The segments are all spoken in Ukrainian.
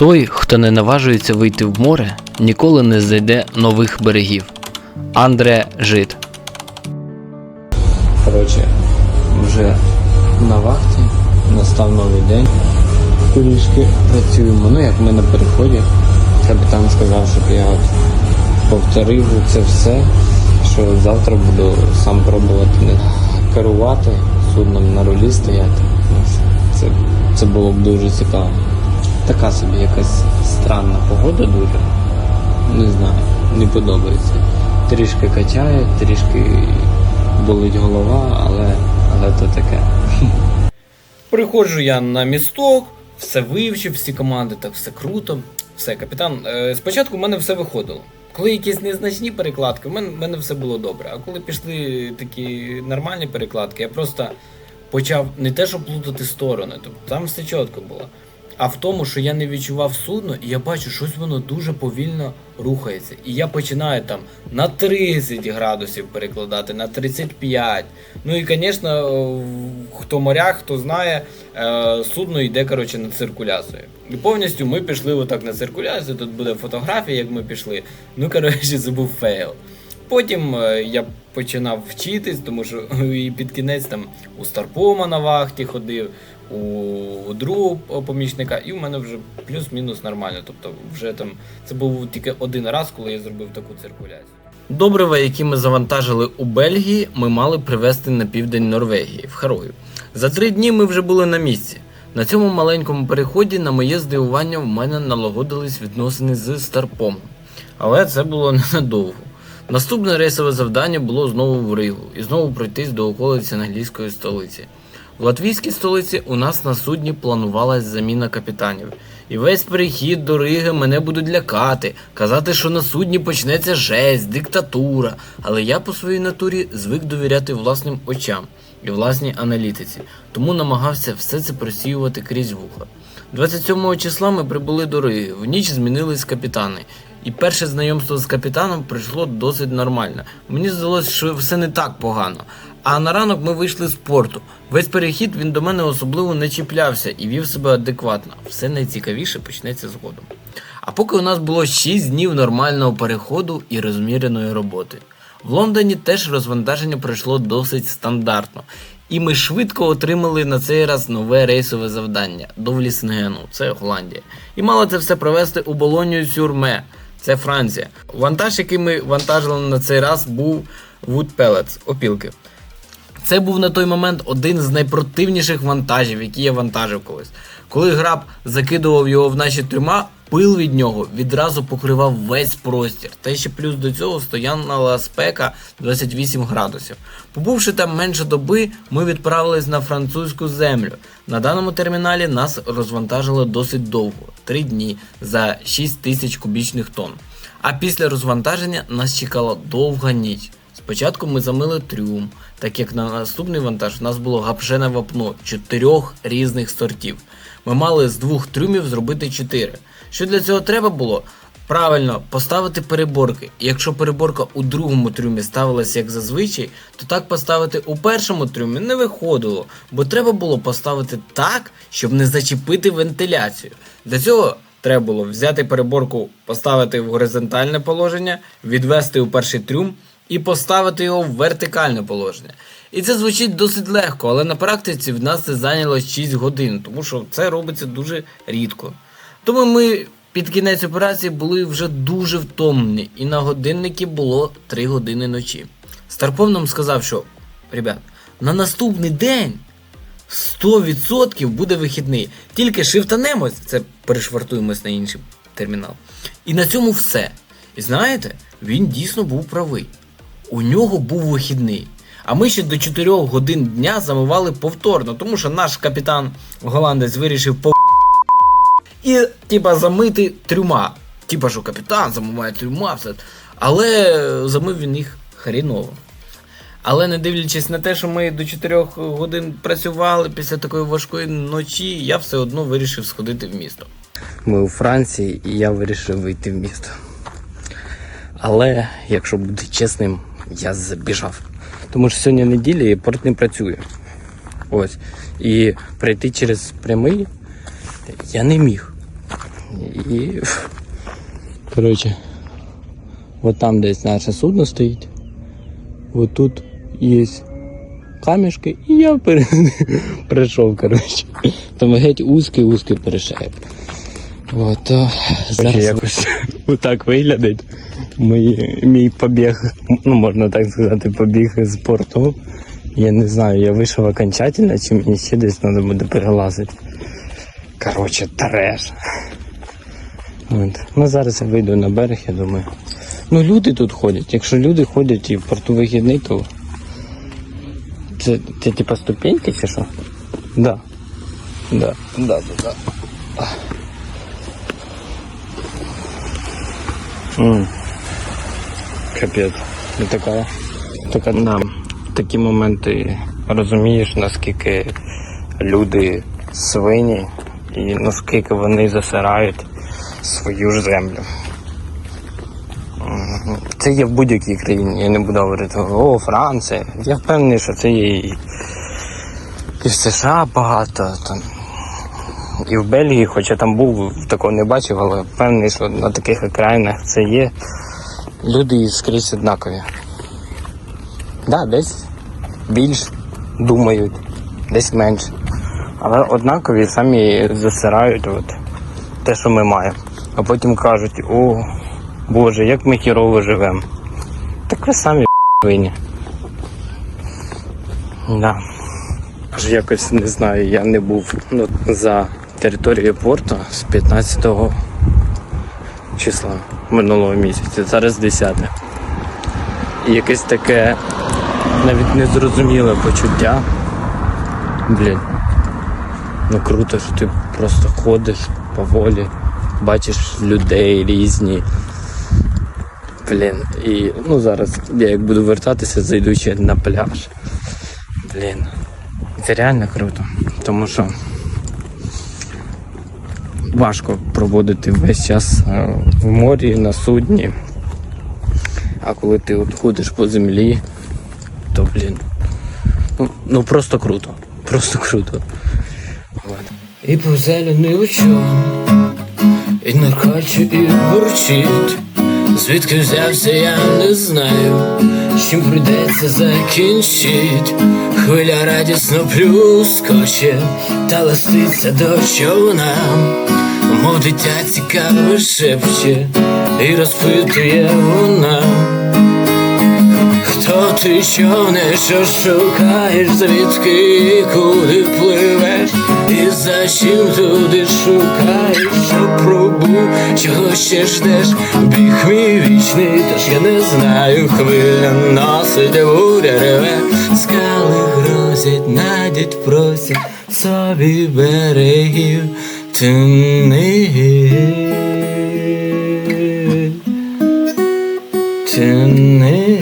Той, хто не наважується вийти в море, ніколи не знайде нових берегів. Андре Жит. Коротше, вже на вахті настав новий день. Трішки працюємо. Ну, як ми на переході. Капітан сказав, щоб я от повторив це все, що завтра буду сам пробувати не керувати судном на рулі стояти. Це, це було б дуже цікаво. Така собі якась странна погода дуже. Не знаю, не подобається. Трішки качає, трішки болить голова, але, але то таке. Приходжу я на місток, все вивчив, всі команди, так все круто. Все, капітан. Е, спочатку в мене все виходило. Коли якісь незначні перекладки, в мене, в мене все було добре. А коли пішли такі нормальні перекладки, я просто почав не те, щоб плутати сторони, тобто там все чітко було. А в тому, що я не відчував судно, і я бачу, щось воно дуже повільно рухається. І я починаю там на 30 градусів перекладати, на 35. Ну і, звісно, хто моряк, хто знає, е, судно йде коротше, на циркуляцію. І повністю ми пішли отак на циркуляцію. Тут буде фотографія, як ми пішли. Ну, коротше, це був фейл. Потім е, я починав вчитись, тому що і під кінець там у Старпома на вахті ходив, у другого помічника, і в мене вже плюс-мінус нормально. Тобто, вже там це був тільки один раз, коли я зробив таку циркуляцію. Добрива, які ми завантажили у Бельгії, ми мали привезти на південь Норвегії в Харою. За три дні ми вже були на місці. На цьому маленькому переході, на моє здивування, в мене налагодились відносини з Старпом. Але це було ненадовго. Наступне рейсове завдання було знову в Ригу і знову пройтись до околиці англійської столиці. В латвійській столиці у нас на судні планувалась заміна капітанів. І весь перехід до Риги мене будуть лякати, казати, що на судні почнеться жесть, диктатура. Але я по своїй натурі звик довіряти власним очам і власній аналітиці, тому намагався все це просіювати крізь вуха. 27 числа ми прибули до Риги. В ніч змінились капітани. І перше знайомство з капітаном пройшло досить нормально. Мені здалося, що все не так погано. А на ранок ми вийшли з порту. Весь перехід він до мене особливо не чіплявся і вів себе адекватно. Все найцікавіше почнеться згодом. А поки у нас було 6 днів нормального переходу і розміреної роботи. В Лондоні теж розвантаження пройшло досить стандартно. І ми швидко отримали на цей раз нове рейсове завдання до Вліснену, це Голландія. І мали це все провести у Болонію Сюрме, це Франція. Вантаж, який ми вантажили на цей раз, був Wood Pellets, опілки. Це був на той момент один з найпротивніших вантажів, які я вантажив колись. Коли граб закидував його в наші трюма, пил від нього відразу покривав весь простір. Та ще плюс до цього стояла спека 28 градусів. Побувши там менше доби, ми відправились на французьку землю. На даному терміналі нас розвантажили досить довго 3 дні за 6 тисяч кубічних тонн. А після розвантаження нас чекала довга ніч. Спочатку ми замили трюм, так як на наступний вантаж у нас було гапшене вапно чотирьох різних сортів. Ми мали з двох трюмів зробити чотири. Що для цього треба було? Правильно, поставити переборки. Якщо переборка у другому трюмі ставилася як зазвичай, то так поставити у першому трюмі не виходило, бо треба було поставити так, щоб не зачепити вентиляцію. Для цього треба було взяти переборку, поставити в горизонтальне положення, відвести у перший трюм і поставити його в вертикальне положення. І це звучить досить легко, але на практиці в нас це зайняло 6 годин, тому що це робиться дуже рідко. Тому ми під кінець операції були вже дуже втомлені, і на годинникі було 3 години ночі. Старпом нам сказав, що ребят, на наступний день 100% буде вихідний. Тільки шифтанемось, це перешвартуємось на інший термінал. І на цьому все. І знаєте, він дійсно був правий. У нього був вихідний. А ми ще до 4 годин дня замивали повторно, тому що наш капітан голландець вирішив по і, типа, замити трюма. Типа, що капітан замиває трюма, все. Але замив він їх хріново. Але не дивлячись на те, що ми до 4 годин працювали після такої важкої ночі, я все одно вирішив сходити в місто. Ми у Франції, і я вирішив вийти в місто. Але, якщо бути чесним, я забіжав. Тому що сьогодні неділя і порт не працює. Ось. І пройти через прямий я не міг. І. Коротше, от там десь наше судно стоїть. От тут є камішки, і я пере... прийшов, коротше. Там геть узкий узкий перешеп. От, зараз якось отак виглядить. Мій, мій побіг, ну можна так сказати, побіг з порту. Я не знаю, я вийшов окончательно, чи мені ще десь треба буде перелазити. Коротше, треш. От. Ну зараз я вийду на берег, я думаю. Ну люди тут ходять. Якщо люди ходять і в порту вихідний, то це, це типа ступеньки чи що? Да. Да, да, да, да. М. Капець. І така, така да, такі моменти розумієш, наскільки люди свині і наскільки вони засирають свою ж землю. Це є в будь-якій країні. Я не буду говорити, о, Франція. Я впевнений, що це є і, і в США багато. Там, і в Бельгії, хоча там був, такого не бачив, але впевнений, що на таких окраїнах це є. Люди скрізь однакові. Да, десь більш думають, десь менше. Але однакові самі засирають от, те, що ми маємо. А потім кажуть, о, Боже, як ми хірово живемо. Так ви самі винні. Да. Аж якось не знаю, я не був ну, за територією порту з 15 числа минулого місяця, зараз 10. І якесь таке навіть незрозуміле почуття. Блін. Ну круто, що ти просто ходиш поволі, бачиш людей різні. Блін. І ну зараз я як буду вертатися, зайду ще на пляж. Блін. Це реально круто. Тому що важко проводити весь час е, в морі на судні. А коли ти от ходиш по землі, то блін. Ну, ну просто круто. Просто круто. І по зелений очон, і наркаче, і бурчить. Звідки взявся, я не знаю, чим прийдеться закінчить. Хвиля радісно плюскоче, та ластиться до човна, мов дитя цікаво шепче, і розпитує вона. Хто ти що не що шукаєш, звідки і куди пливеш, і за чим туди шукаєш, що пробув, чого ще ждеш, біг мій вічний, тож я не знаю, хвиля носить, буря реве, скали грозять, надять просять собі берегів темних. Тяни.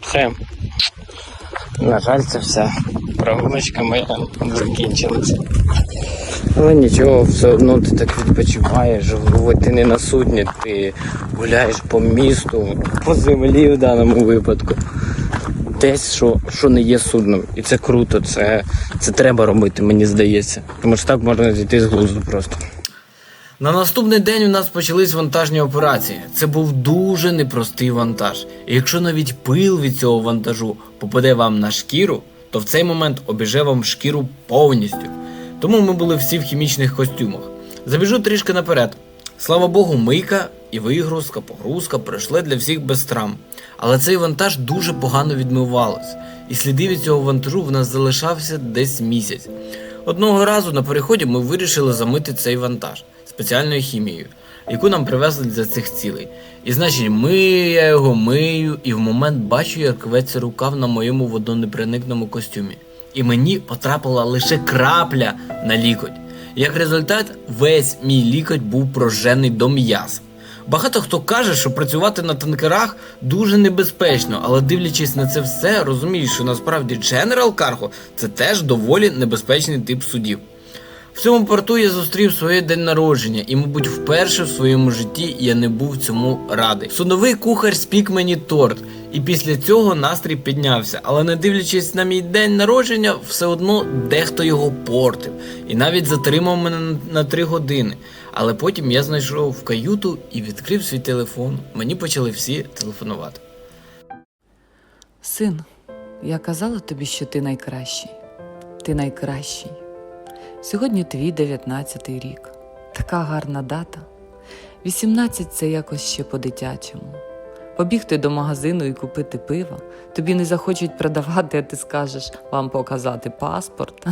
Все. На жаль, це все. Прогулочка моя закінчилася. Але нічого, все одно ти так відпочиваєш, ти не на судні, ти гуляєш по місту, по землі в даному випадку. Десь, що, що не є судном. І це круто, це, це треба робити, мені здається. Тому що так можна зійти з глузду просто. На наступний день у нас почались вантажні операції. Це був дуже непростий вантаж. І якщо навіть пил від цього вантажу попаде вам на шкіру, то в цей момент обіже вам шкіру повністю. Тому ми були всі в хімічних костюмах. Забіжу трішки наперед. Слава Богу, мийка і вигрузка, погрузка пройшли для всіх без травм. Але цей вантаж дуже погано відмивалось, і сліди від цього вантажу в нас залишався десь місяць. Одного разу на переході ми вирішили замити цей вантаж спеціальною хімією, яку нам привезли для цих цілей. І значить, мию я його мию, і в момент бачу, як рветься рукав на моєму водонепроникному костюмі. І мені потрапила лише крапля на лікоть. Як результат, весь мій лікоть був прожений до м'яса. Багато хто каже, що працювати на танкерах дуже небезпечно, але дивлячись на це все, розумієш, що насправді General Cargo – це теж доволі небезпечний тип судів. В цьому порту я зустрів своє день народження, і, мабуть, вперше в своєму житті я не був цьому радий. Судовий кухар спік мені торт, і після цього настрій піднявся. Але не дивлячись на мій день народження, все одно дехто його портив і навіть затримав мене на- три години. Але потім я знайшов в каюту і відкрив свій телефон. Мені почали всі телефонувати. Син, я казала тобі, що ти найкращий. Ти найкращий. Сьогодні твій 19-й рік. Така гарна дата. 18 це якось ще по-дитячому. Побігти до магазину і купити пиво. Тобі не захочуть продавати, а ти скажеш вам показати паспорт.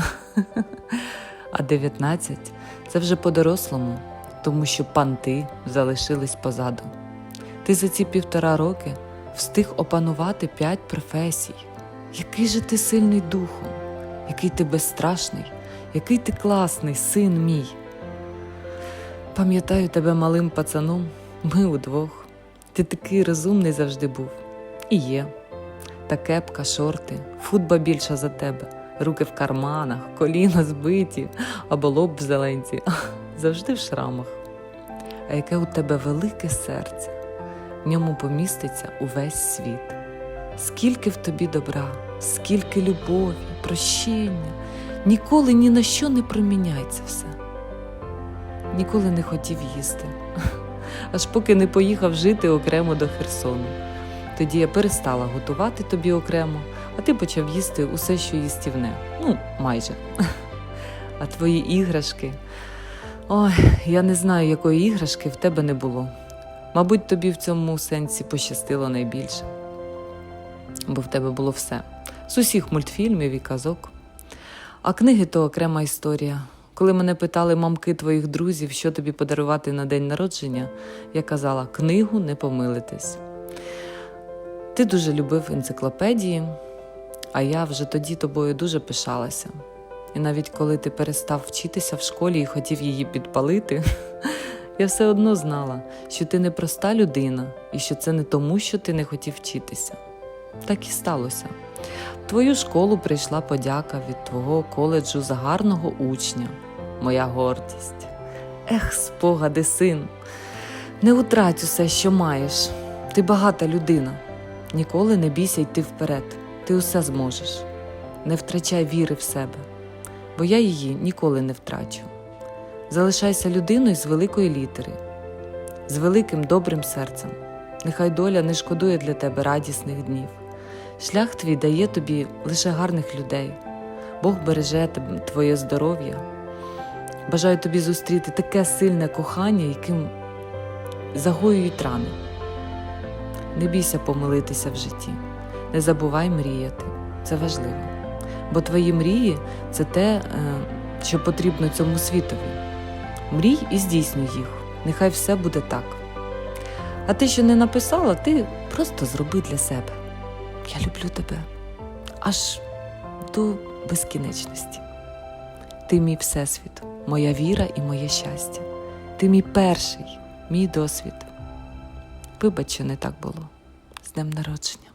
А 19 це вже по-дорослому, тому що панти залишились позаду. Ти за ці півтора роки встиг опанувати п'ять професій. Який же ти сильний духом, який ти безстрашний, який ти класний, син мій. Пам'ятаю тебе малим пацаном, ми удвох. Ти такий розумний завжди був. І є. Та кепка, шорти, футба більша за тебе, руки в карманах, коліна збиті, або лоб в зеленці, завжди в шрамах. А яке у тебе велике серце в ньому поміститься увесь світ. Скільки в тобі добра, скільки любові, прощення, ніколи ні на що не проміняється все. Ніколи не хотів їсти, аж поки не поїхав жити окремо до Херсону. Тоді я перестала готувати тобі окремо, а ти почав їсти усе, що їстівне. Ну, майже. А твої іграшки. Ой, я не знаю, якої іграшки в тебе не було. Мабуть, тобі в цьому сенсі пощастило найбільше, бо в тебе було все з усіх мультфільмів і казок. А книги то окрема історія. Коли мене питали мамки твоїх друзів, що тобі подарувати на день народження, я казала: книгу не помилитесь. Ти дуже любив енциклопедії, а я вже тоді тобою дуже пишалася. І навіть коли ти перестав вчитися в школі і хотів її підпалити, я все одно знала, що ти не проста людина і що це не тому, що ти не хотів вчитися. Так і сталося. Твою школу прийшла подяка від твого коледжу за гарного учня, моя гордість. Ех, спогади, син, не утрать усе, що маєш. Ти багата людина. Ніколи не бійся йти вперед. Ти усе зможеш. Не втрачай віри в себе, бо я її ніколи не втрачу. Залишайся людиною з великої літери, з великим добрим серцем. Нехай доля не шкодує для тебе радісних днів. Шлях твій дає тобі лише гарних людей. Бог береже твоє здоров'я. Бажаю тобі зустріти таке сильне кохання, яким загоюють рани. Не бійся помилитися в житті, не забувай мріяти. Це важливо. Бо твої мрії це те, е, що потрібно цьому світові. Мрій і здійснюй їх. Нехай все буде так. А ти, що не написала, ти просто зроби для себе. Я люблю тебе аж до безкінечності. Ти мій всесвіт, моя віра і моє щастя. Ти мій перший, мій досвід. Вибач, що не так було. З днем народження.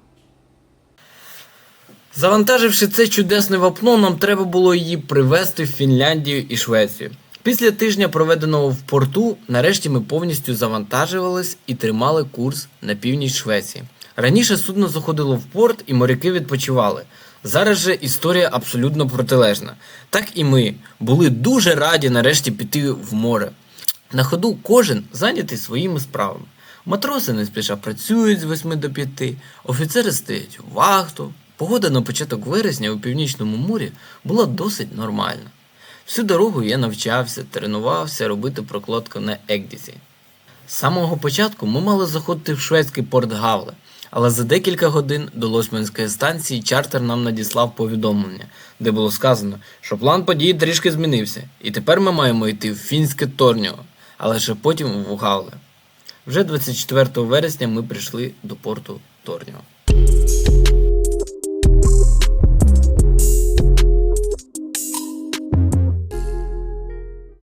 Завантаживши це чудесне вапно, нам треба було її привезти в Фінляндію і Швецію. Після тижня, проведеного в порту, нарешті ми повністю завантажувались і тримали курс на північ Швеції. Раніше судно заходило в порт і моряки відпочивали. Зараз же історія абсолютно протилежна. Так і ми були дуже раді нарешті піти в море. На ходу кожен зайнятий своїми справами. Матроси не спіша працюють з 8 до 5, офіцери стоять у вахту. Погода на початок вересня у північному морі була досить нормальна. Всю дорогу я навчався, тренувався робити прокладку на Егдісі. З самого початку ми мали заходити в шведський порт Гавле, але за декілька годин до Лосьманської станції чартер нам надіслав повідомлення, де було сказано, що план подій трішки змінився, і тепер ми маємо йти в фінське Торніо, але ще потім в Гавле. Вже 24 вересня ми прийшли до порту Торніо.